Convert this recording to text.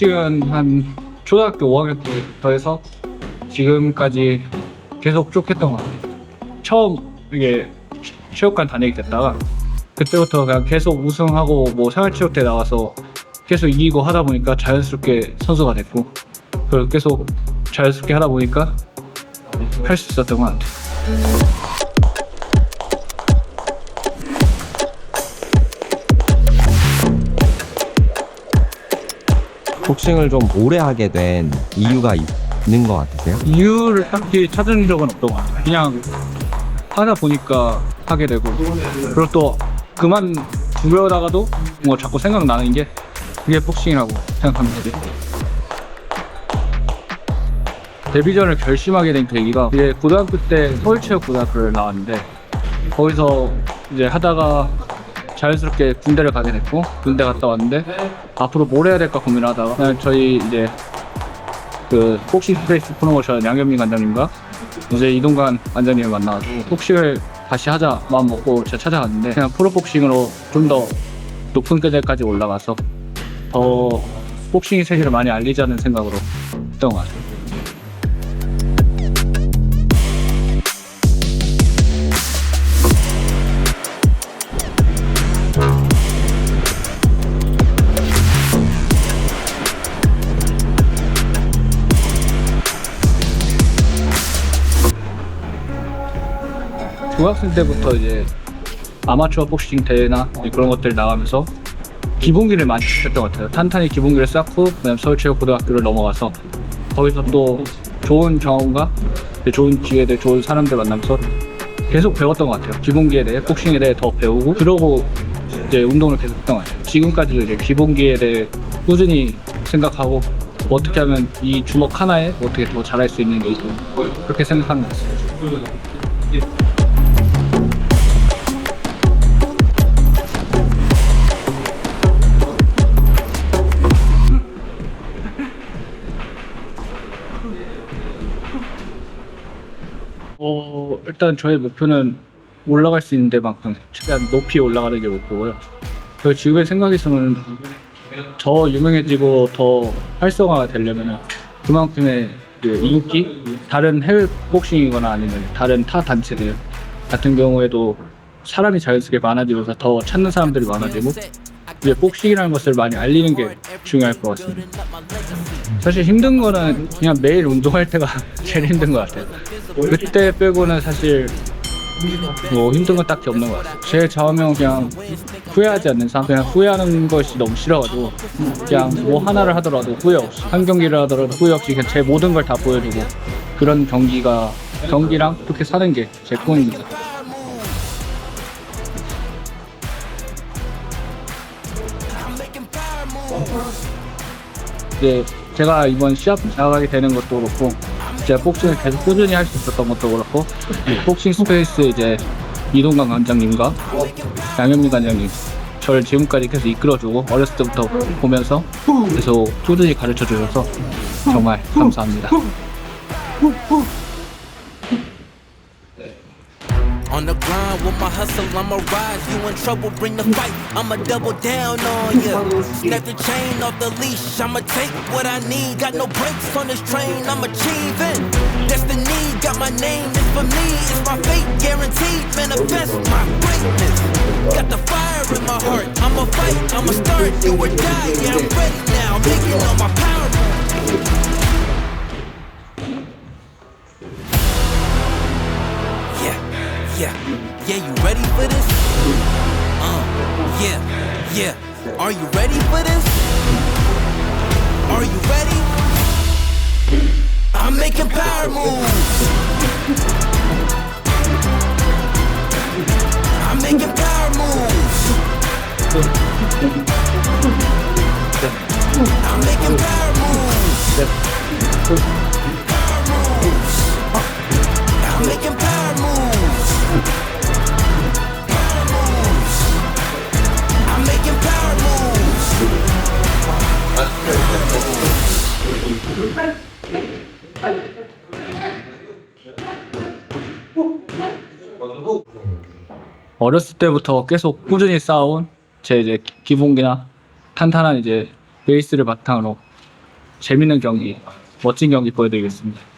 복싱은 한 초등학교 5학년 때부터 해서 지금까지 계속 쭉 했던 것 같아요. 처음 이게 체육관 다니게 됐다가 그때부터 그냥 계속 우승하고 뭐 생활체육 대 나가서 계속 이기고 하다 보니까 자연스럽게 선수가 됐고 그리고 계속 자연스럽게 하다 보니까 할 수 있었던 것 같아요. 복싱을 좀 오래 하게 된 이유가 있는 것 같으세요? 이유를 딱히 찾은 적은 없던 것 같아요. 그냥 하다 보니까 하게 되고 그리고 또 그만 두려다가도 뭐 자꾸 생각나는 게 그게 복싱이라고 생각합니다. 데뷔전을 결심하게 된 계기가 이제 고등학교 때 서울체육고등학교를 나왔는데 거기서 이제 하다가 자연스럽게 군대를 가게 됐고 군대 갔다 왔는데 앞으로 뭘 해야 될까 고민하다가 그냥 저희 이제 그 복싱 스페이스 프로모션 양현민 관장님과 이제 이동관 관장님을 만나가지고 복싱을 다시 하자 마음 먹고 제가 찾아갔는데 그냥 프로 복싱으로 좀 더 높은 계절까지 올라가서 더 복싱의 세계를 많이 알리자는 생각으로 했던 것 같아요. 중학생 때부터 이제 아마추어 복싱 대회나 그런 것들 나가면서 기본기를 많이 익혔던 것 같아요. 탄탄히 기본기를 쌓고 그다음 서울체육고등학교를 넘어가서 거기서 또 좋은 경험과 좋은 기회들, 좋은 사람들 만나면서 계속 배웠던 것 같아요. 기본기에 대해 복싱에 대해 더 배우고 그러고 이제 운동을 계속 했던 것 같아요. 지금까지도 이제 기본기에 대해 꾸준히 생각하고 어떻게 하면 이 주먹 하나에 어떻게 더 잘할 수 있는 게 그렇게 생각하는 것 같아요. 어, 일단 저의 목표는 올라갈 수 있는 데만큼 최대한 높이 올라가는 게 목표고요. 그 지금의 생각에서는 더 유명해지고 더 활성화가 되려면 그만큼의 그 인기, 다른 해외 복싱이거나 아니면 다른 타 단체들 같은 경우에도 사람이 자연스럽게 많아지면서 더 찾는 사람들이 많아지고 이제 복싱이라는 것을 많이 알리는 게 중요할 것 같습니다. 사실 힘든 거는 그냥 매일 운동할 때가 제일 힘든 것 같아요. 그때 빼고는 사실 뭐 힘든 건 딱히 없는 것 같아요. 제 좌우명 그냥 후회하지 않는 삶, 그냥 후회하는 것이 너무 싫어가지고 그냥 뭐 하나를 하더라도 후회 없이 한 경기를 하더라도 후회 없이 그냥 제 모든 걸 다 보여주고 그런 경기가 경기랑 그렇게 사는 게 제 꿈입니다. 이제 제가 이번 시합 나가게 되는 것도 그렇고 제가 복싱을 계속 꾸준히 할 수 있었던 것도 그렇고 복싱 스페이스 이제 이동관 관장님과 양현민 관장님 저를 지금까지 계속 이끌어주고 어렸을 때부터 보면서 계속 꾸준히 가르쳐 주셔서 정말 감사합니다. On the grind with my hustle, I'ma rise. You in trouble, bring the fight. I'ma double down on ya. Snap the chain off the leash. I'ma take what I need. Got no brakes on this train. I'm achieving. Destiny got my name. It's for me. It's my fate. Guaranteed. Manifest my greatness. Got the fire in my heart. I'ma fight. I'ma start. You or die. Yeah, I'm ready now. Making all my power. Are you ready for this? Are you ready? I'm making power moves. I'm making power moves. I'm making power moves. Power moves. I'm making power 어렸을 때부터 계속 꾸준히 쌓아온 제 이제 기본기나 탄탄한 이제 베이스를 바탕으로 재밌는 경기, 멋진 경기 보여드리겠습니다.